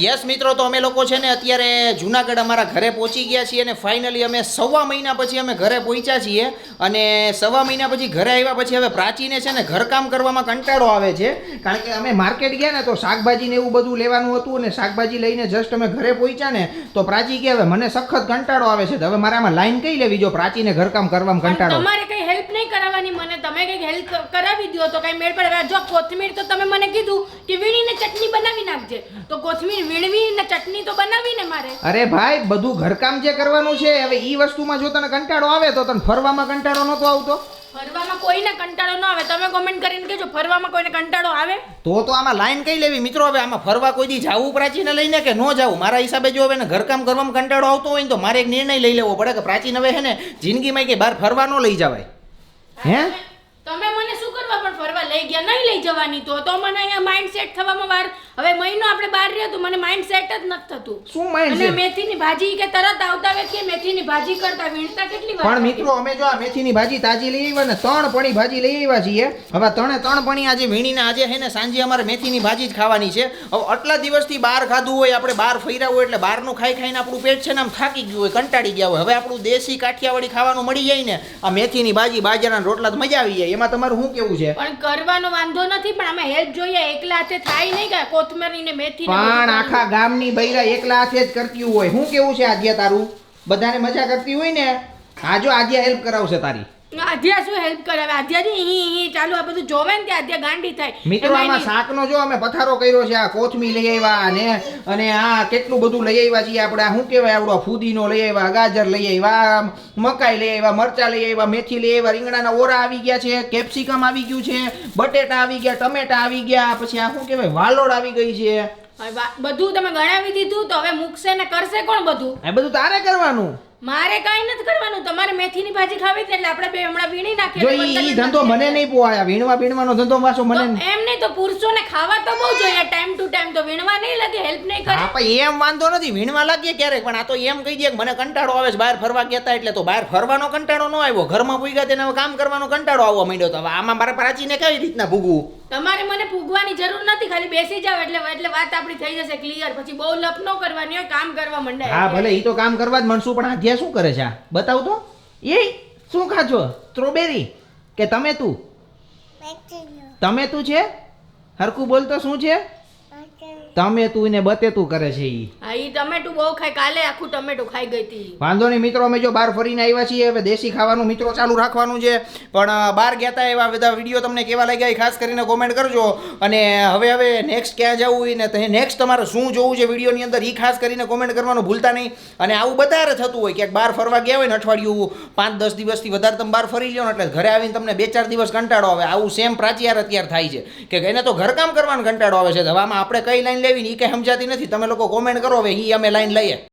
Yes મિત્રો તો અમે લોકો છે ને અત્યારે જુનાગઢ અમારા ઘરે પહોંચી ગયા છીએ અને ફાઇનલી અમે સવા મહિના પછી અમે ઘરે પહોંચ્યા છીએ અને સવા મહિના પછી ઘરે આવ્યા પછી હવે પ્રાચીને છે ને ઘરકામ કરવામાં કંટાળો આવે છે. કારણ કે અમે માર્કેટ ગયા ને તો શાકભાજીને એવું બધું લેવાનું હતું અને શાકભાજી લઈને જસ્ટ અમે ઘરે પહોંચ્યા ને તો પ્રાચી કે હવે મને સખત કંટાળો આવે છે. તો હવે મારે આમાં લાઈન કઈ લેવી જો પ્રાચીને ઘરકામ કરવામાં કંટાળો? તમારે હેલ્પ નહીં કરાવવાની મને તમે કંઈક હેલ્પ કરાવી દો તો કંઈ મેળ પડે. જો કોથમીર તો તમે મને કીધું કે વીણીને ચટણી બનાવી નાખજે. તો કોથમીર વીણવીને ચટણી તો બનાવી ને મારે. અરે ભાઈ બધું ઘરકામ જે કરવાનું છે હવે ઈ વસ્તુમાં જો તને કંટાળો આવે તો તને ફરવામાં કંટાળો નહોતો આવતો? ફરવામાં કોઈને કંટાળો ન આવે. તમે કોમેન્ટ કરીને કહેજો ફરવામાં કોઈને કંટાળો આવે? તો તો આમાં લાઈન કઈ લેવી? મિત્રો હવે આમાં ફરવા કોઈ દી જાવું પ્રાચીને લઈને કે ન જાવું? મારા હિસાબે જો હવે ને ઘરકામ કરવામાં કંટાળો આવતો હોય ને તો મારે એક નિર્ણય લઈ લેવો પડે કે પ્રાચીન હવે છે ને જિંદગીમાં કે બહાર ફરવા ન લઈ જવાય. હે? તમે મને શું કરવા પણ ફરવા લઈ ગયા? નહીં લઈ જવાની તો. તો મને અહીંયા માઇન્ડ સેટ થવામાં વાર હવે મહિનો આપણે બહાર રહ્યો તો મને માઇન્ડ સેટ જ નથી થતું. શું માઇન્ડ અને મેથીની ભાજી કે તરત આવતા વ્યક્તિ મેથીની ભાજી કરતા વીણતા કેટલી વાર પણ મિત્રો અમે જો આ મેથીની ભાજી તાજી લઈ આવ્યા ને ત્રણ પણી ભાજી લઈ આવ્યા છીએ. હવે ત્રણે ત્રણ પણી આજે વીણીને આજે હે ને સાંજે અમારે મેથીની ભાજી જ ખાવાની છે. હવે આટલા દિવસથી બહાર ખાધું હોય આપણે બહાર ફર્યા હોય એટલે બહારનું ખાઈ ખાઈને આપણું પેટ છે ને આમ થાકી ગયું હોય કંટાળી ગયા હોય. હવે આપણું દેશી કાઠિયાવાડી ખાવાનું મળી જાય ને આ મેથીની ભાજી બાજરાના રોટલા તો મજા આવી જાય. એમાં તમારું શું કેવું છે? પણ કરવાનો વાંધો નથી પણ અમે હેલ્પ જોઈએ એકલા હાથે થાય નહીં કે કોથમરી ને મેથી પણ આખા ગામની બૈરા એકલા હાથે જ કરતી હોય. શું કેવું છે આદ્યા તારું? બધાને મજા કરતી હોય ને? આજો આદ્યા હેલ્પ કરાવશે તારી. આધ્યા શું હેલ્પ કરાવે આધ્યાજી હી હી ચાલુ આ બધું જોવે ને ત્યાં આધ્યા ગાંડી થાય. મિત્રો આમાં શાકનો જો અમે પથારો કર્યો છે આ કોથમી લઈ આવ્યા અને અને આ કેટલું બધું લઈ આવ્યા છીએ આપણે. શું કહેવાય? આવડો ફુદીનો લઈ આવ્યા ગાજર લઈ આવ્યા મકાઈ લઈ આવ્યા મરચા લઈ આવ્યા મેથી લઈ આવ્યા રીંગણાના ઓરા આવી ગયા છે કેપ્સિકમ આવી ગયું છે બટેટા આવી ગયા ટમેટા આવી ગયા પછી આ શું કહેવાય? વાલોડ આવી ગઈ છે. બધું તમે ગણાવી દીધું તો હવે મૂકશે ને કરશે કોણ બધું? એ બધું તારે કરવાનું. મારે કઈ નથી કરવાનું. તમારે મેથીની ભાજી ખાવી છે એટલે આપણે બે હમણાં વીણી નાખીએ જો ઈ ધંધો મને નહીં પોહાય વીણવા વીણવાનો ધંધો પાછો મને એમ નહીં તો પુરુષોને ખાવા તો બહુ જોઈએ. ટાઈમ ટુ ટાઈમ તો વીણવા નહીં લાગે હેલ્પ નહીં કરે. હા એમ વાંધો નથી. વીણવા લાગીએ ક્યારેક પણ આ તો એમ કહી દે કે મને કંટાળો આવે છે બહાર ફરવા ગયા એટલે તો બહાર ફરવાનો કંટાળો ન આવ્યો. ઘરમાં પૂગ્યા તેને હવે કામ કરવાનો કંટાળો આવવા માંડ્યો તો. હવે આમાં મારા પ્રાચીને કઈ રીતના ભૂગવું? તમારે મને પૂગવાની જરૂર નથી ખાલી બેસી જાવ એટલે એટલે વાત આપણી થઈ જશે ક્લિયર પછી બહુ લપ નો કરવાની હોય કામ કરવા મંડાય. હા ભલે એ તો કામ કરવા જ મનસુ પણ આધ્યા શું કરે છે આ? બતાવ તો. એ શું ખાજો? સ્ટ્રોબેરી કે તમે તું? તમે તું છે? હરખું બોલતો શું છે? તું ને બતેતું કરે છે ઈ. હા ઈ ટમેટું બહુ ખાય. કાલે આખું ટમેટું ખાઈ ગઈ હતી વાંધો નહીં મિત્રો અમે જો બહાર ફરીને આવ્યા છીએ હવે દેશી ખાવાનું મિત્રો ચાલુ રાખવાનું છે. પણ બહાર ગયા હતા એવા બધા વીડિયો તમને કેવા લાગ્યા એ ખાસ કરીને કોમેન્ટ કરજો. અને હવે હવે નેક્સ્ટ ક્યાં જવું ને તો નેક્સ્ટ તમારે શું જોવું છે વિડીયોની અંદર એ ખાસ કરીને કોમેન્ટ કરવાનું ભૂલતા નહીં. અને આવું વધારે થતું હોય ક્યાંક બહાર ફરવા ગયા હોય ને અઠવાડિયું પાંચ દસ દિવસથી વધારે તમે બહાર ફરી લ્યો ને એટલે ઘરે આવીને તમને બે ચાર દિવસ કંટાળો આવે. આવું સેમ પ્રાચીયાર અત્યારે થાય છે. કે એને તો ઘરકામ કરવાનું કંટાળો આવે છે. હવામાં આપણે કઈ લાઈન લેવી ને એ કંઈ સમજાતી નથી. તમે લોકો કોમેન્ટ કરો, હવે એ અમે લાઈન લઈએ.